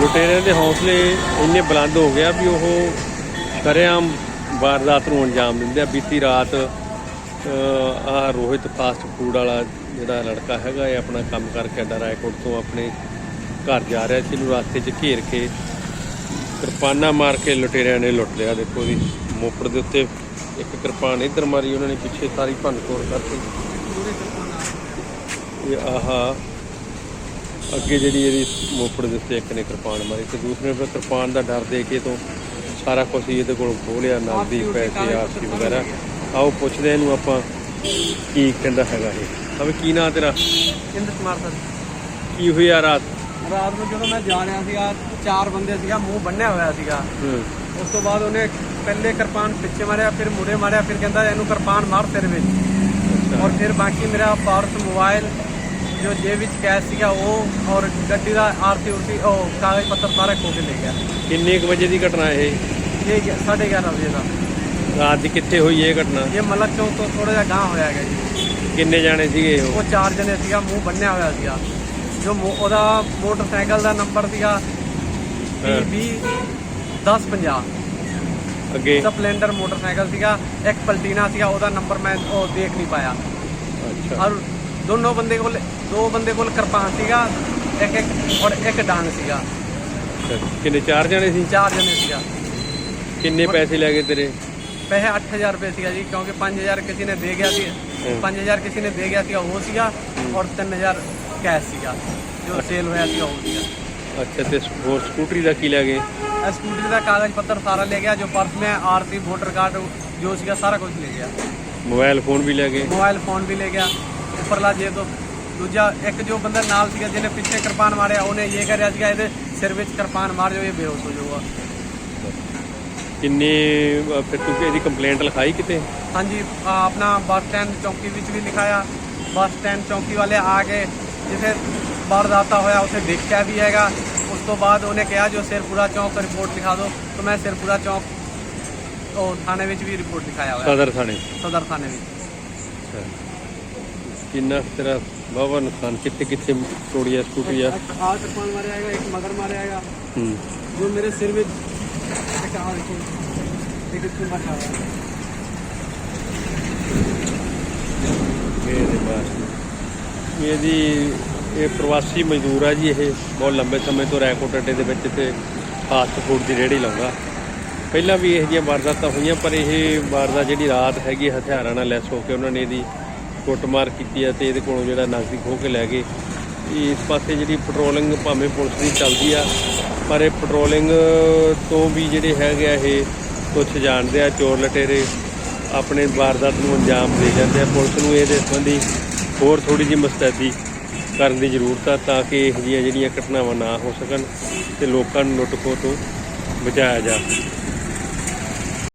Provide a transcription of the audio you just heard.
ਲੁਟੇਰਿਆਂ ਦੇ ਹੌਸਲੇ ਇੰਨੇ ਬੁਲੰਦ ਹੋ ਗਿਆ ਵੀ ਉਹ ਕਰਿਆਮ ਵਾਰਦਾਤ ਨੂੰ ਅੰਜਾਮ ਦਿੰਦੇ ਆ। ਬੀਤੀ ਰਾਤ ਆ ਰੋਹਿਤ ਫਾਸਟ ਫੂਡ ਵਾਲਾ ਜਿਹੜਾ ਲੜਕਾ ਹੈਗਾ, ਇਹ ਆਪਣਾ ਕੰਮ ਕਰਕੇ ਅੱਡਾ ਰਾਏਕੋਟ ਤੋਂ ਆਪਣੇ ਘਰ ਜਾ ਰਿਹਾ ਸੀ। ਇਹਨੂੰ ਰਸਤੇ 'ਚ ਘੇਰ ਕੇ ਕਿਰਪਾਨਾਂ ਮਾਰ ਕੇ ਲੁਟੇਰਿਆਂ ਨੇ ਲੁੱਟ ਲਿਆ। ਦੇਖੋ ਜੀ, ਮੋਪੜ ਦੇ ਉੱਤੇ ਇੱਕ ਕਿਰਪਾਨ ਇੱਧਰ ਮਾਰੀ, ਉਹਨਾਂ ਨੇ ਪਿੱਛੇ ਸਾਰੀ ਭੰਨ ਤੋੜ ਕਰਤੀ ਇਹ ਆਹਾ ਅੱਗੇ ਜਿਹੜੀ ਇਹਦੀ ਮੋਪੜ ਦੇ ਉੱਤੇ ਇੱਕ ਨੇ ਕਿਰਪਾਨ ਮਾਰੀ ਤੇ ਦੂਸਰੇ ਨੇ ਕਿਰਪਾਨ ਦਾ ਡਰ ਦੇ ਕੇ ਤੋਂ ਸਾਰਾ ਕੁਝ ਇਹਦੇ ਕੋਲ ਖੋਹ ਲਿਆ ਨਗਦੀ ਪੈਸੇ ਆਰਸੀ ਵਗੈਰਾ। ਆਓ ਪੁੱਛਦੇ ਇਹਨੂੰ ਆਪਾਂ ਕੀ ਕਹਿੰਦਾ ਹੈਗਾ ਇਹ। ਅਬੇ ਕੀ ਨਾਂ ਤੇਰਾ? ਇੰਦਰ ਕੁਮਾਰ ਸਰ। ਕੀ ਹੋਇਆ ਰਾਤ? ਰਾਤ ਨੂੰ ਜਦੋਂ ਮੈਂ ਜਾ ਰਿਹਾ ਸੀਗਾ ਚਾਰ ਬੰਦੇ ਸੀਗਾ ਮੂੰਹ ਬੰਨਿਆ ਹੋਇਆ ਸੀਗਾ। ਉਸ ਤੋਂ ਬਾਅਦ ਉਹਨੇ ਪਹਿਲੇ ਕਿਰਪਾਨ ਪਿੱਛੇ ਮਾਰਿਆ ਫਿਰ ਮੁਰੇ ਮਾਰਿਆ ਫਿਰ ਕਹਿੰਦਾ ਇਹਨੂੰ ਕਿਰਪਾਨ ਮਾਰ ਤੇਰੇ ਵਿੱਚ। ਔਰ ਫਿਰ ਬਾਕੀ ਮੇਰਾ ਪਰਸ ਮੋਬਾਈਲ ਜੋ ਜੇਬ ਵਿੱਚ ਕੈਸ਼ ਸੀਗਾ ਉਹ ਔਰ ਗੱਡੀ ਦਾ ਆਰਤੀ ਉਰਤੀ ਉਹ ਕਾਗਜ਼ ਪੱਤਰ ਸਾਰਾ ਖੋ ਕੇ ਲੈ ਗਿਆ। ਕਿੰਨੇ ਕੁ ਵਜੇ ਦੀ ਘਟਨਾ ਇਹ? ਇਹ ਗਿਆ- ਸਾਢੇ 11 ਵਜੇ ਦਾ। ਰਾਤ ਦੀ ਕਿੱਥੇ ਹੋਈ ਇਹ ਘਟਨਾ? ਇਹ ਮਲਕ ਚੌਂਕ ਤੋਂ ਥੋੜਾ ਜਿਹਾ ਗਾਂਹ ਹੋਇਆ ਹੈਗਾ ਜੀ। ਕਿੰਨੇ ਜਾਣੇ ਸੀਗੇ ਉਹ? ਉਹ ਚਾਰ ਜਣੇ ਸੀਗਾ ਮੂੰਹ ਬੰਨਿਆ ਹੋਇਆ ਸੀਗਾ। ਜੋ ਮੋ- ਉਹਦਾ ਮੋਟਰਸਾਈਕਲ ਦਾ ਨੰਬਰ ਸੀਗਾ। PB 1050 ਅੱਗੇ? ਸਪਲੈਂਡਰ ਮੋਟਰਸਾਈਕਲ ਸੀਗਾ ਇੱਕ ਪਲਟੀਨਾ ਸੀਗਾ ਉਹਦਾ ਨੰਬਰ ਮੈਂ ਉਹ ਦੇਖ ਨਹੀਂ ਪਾਇਆ। ਅੱਛਾ। ਔਰ ਦੋਨੋਂ ਬੰਦੇ ਕੋਲ ਦੋ ਬੰਦੇ ਕੋਲ ਕਿਰਪਾਨ ਸੀਗਾ ਇੱਕ ਇੱਕ ਔਰ ਇੱਕ ਡਾਂਗ ਸੀਗਾ। ਕਿੰਨੇ? ਚਾਰ ਜਣੇ ਸੀ? ਚਾਰ ਜਣੇ ਸੀਗਾ। ਕਿੰਨੇ ਪੈਸੇ ਲੈ ਗਏ ਤੇਰੇ? ਪੈਸੇ 8000 ਰੁਪਏ ਸੀਗਾ ਜੀ ਕਿਉਂਕਿ 5000 ਕਿਸੇ ਨੇ ਦੇ ਗਿਆ ਸੀ। 5000 ਕਿਸੇ ਨੇ ਦੇ ਗਿਆ ਸੀਗਾ ਉਹ ਸੀਗਾ ਔਰ 3000 ਕੈਸ਼ ਸੀਗਾ ਜੋ ਸੇਲ ਹੋਇਆ ਸੀ ਉਹ ਸੀਗਾ। ਅੱਛਾ ਤੇ ਹੋਰ ਸਕੂਟਰੀ ਦਾ ਕੀ ਲੈ ਗਏ? ਸਕੂਟਰੀ ਦਾ ਕਾਗਜ਼ ਪੱਤਰ ਸਾਰਾ ਲੈ ਗਿਆ ਜੋ ਪਰਸ ਮੈਂ ਆਰਸੀ ਵੋਟਰ ਕਾਰਡ ਜੋ ਸੀਗਾ ਸਾਰਾ ਕੁਝ ਲੈ ਗਿਆ। ਮੋਬਾਈਲ ਫੋਨ ਵੀ ਲੈ ਗਏ? ਮੋਬਾਈਲ ਫੋਨ ਵੀ ਲੈ ਗਿਆ। ਉੱਪਰਲਾ ਜੇ ਤੋਂ ਦੂਜਾ ਇੱਕ ਜੋ ਬੰਦਾ ਨਾਲ ਸੀਗਾ ਜਿਹਨੇ ਪਿੱਛੇ ਕਿਰਪਾਨ ਮਾਰਿਆ ਉਹਨੇ ਇਹ ਕਰਿਆ ਸੀਗਾ ਇਹਦੇ ਸਿਰ ਵਿੱਚ ਕਿਰਪਾਨ ਮਾਰ ਜੋ ਇਹ ਬੇਹੋਸ਼ ਹੋ ਜਾਊਗਾ। ਕਿੰਨੇ ਅ, ਫਿਰ ਤੁਸੀਂ ਇਹਦੀ ਕੰਪਲੇਂਟ ਲਿਖਾਈ ਕਿਤੇ? ਹਾਂਜੀ ਆ, ਆਪਣਾ ਬੱਸ ਸਟੈਂਡ ਚੌਂਕੀ ਵਿੱਚ ਵੀ ਲਿਖਾਇਆ। ਬੱਸ ਸਟੈਂਡ ਚੌਂਕੀ ਵਾਲੇ ਆ ਕੇ ਜਿੱਥੇ ਵਾਰਦਾਤਾ ਹੋਇਆ ਉੱਥੇ ਦੇਖਿਆ ਵੀ ਹੈਗਾ। ਉਸ ਤੋਂ ਬਾਅਦ ਉਹਨੇ ਕਿਹਾ ਜੋ ਸਿਰਪੁਰਾ ਚੌਂਕ ਰਿਪੋਰਟ ਲਿਖਾ ਦਿਓ। ਤਾਂ ਮੈਂ ਸਿਰਪੁਰਾ ਚੌਂਕ ਉਹ ਥਾਣੇ ਵਿੱਚ ਵੀ ਰਿਪੋਰਟ ਲਿਖਾਇਆ ਹੋਇਆ। ਸਦਰ ਥਾਣੇ। ਸਦਰ ਥਾਣੇ ਵਿੱਚ। ਅੱਛਾ। ਕਿੰਨਾ ਤੇਰਾ ਬਾਬਾ ਨੁਕਸਾਨ ਕਿੱਥੇ ਕਿੱਥੇ ਆ ਇੱਕ ਆਹ ਕਿਰਪਾਨ ਮਾਰਿਆ ਹੈਗਾ ਇੱਕ ਮਗਰ ਮਾਰਿਆ ਹੈਗਾ। ਹੂੰ। ਜੋ ਮੇਰੇ ਸਿਰ ਵਿੱਚ ਇੱਕ ਆਹ ਦੇਖੋ ਇੱਕ ਇੱਥੇ ਮਾਰਿਆ ਹੋਇਆ ਇਹਦੇ ਬਾਅਦ ਇਹਦੀ ਇਹ ਪ੍ਰਵਾਸੀ ਮਜ਼ਦੂਰ ਆ ਜੀ ਇਹ ਬਹੁਤ ਲੰਬੇ ਸਮੇਂ ਤੋਂ ਰੈਕੋਟ ਅੱਡੇ ਦੇ ਵਿੱਚ ਤੇ ਫਾਸਟ ਫੂਡ ਦੀ ਰੇਹੜੀ ਲਾਉਂਦਾ। ਪਹਿਲਾਂ ਵੀ ਇਹੋ ਜਿਹੀਆਂ ਵਾਰਦਾਤਾਂ ਹੋਈਆਂ ਪਰ ਇਹ ਵਾਰਦਾਤ ਜਿਹੜੀ ਰਾਤ ਹੈਗੀ ਹਥਿਆਰਾਂ ਨਾਲ ਲੈਸ ਹੋ ਕੇ ਉਹਨਾਂ ਨੇ ਇਹਦੀ ਕੁੱਟਮਾਰ ਕੀਤੀ ਹੈ ਤੇ ਇਹਦੇ ਕੋਲੋਂ ਜਿਹੜਾ ਨਗਦੀ ਖੋਹ ਕੇ ਲੈ ਗਏ। ਇਸ ਪਾਸੇ ਜਿਹੜੀ ਪੈਟਰੋਲਿੰਗ ਭਾਵੇਂ ਪੁਲਿਸ ਦੀ ਚੱਲਦੀ ਆ, ਪਰ ਇਹ ਪੈਟਰੋਲਿੰਗ ਤੋਂ ਵੀ ਜਿਹੜੇ ਹੈਗੇ ਆ ਇਹ ਕੁਛ ਜਾਣਦੇ ਆ, ਚੋਰ ਲਟੇਰੇ ਆਪਣੇ ਵਾਰਦਾਤ ਨੂੰ ਅੰਜਾਮ ਦੇ ਜਾਂਦੇ ਆ। ਪੁਲਿਸ ਨੂੰ ਇਹਦੇ ਸੰਬੰਧੀ ਹੋਰ ਥੋੜੀ ਜਿਹੀ ਮੁਸਤੈਦੀ ਕਰਨ ਦੀ ਜ਼ਰੂਰਤ ਆ ਤਾਂ ਕਿ ਇਹੋ ਜਿਹੀਆਂ ਜਿਹੜੀਆਂ ਘਟਨਾਵਾਂ ਨਾ ਹੋ ਸਕਣ ਤੇ ਲੋਕਾਂ ਨੂੰ ਲੁੱਟ ਖੋਹ ਤੋਂ ਬਚਾਇਆ ਜਾ ਸਕੇ।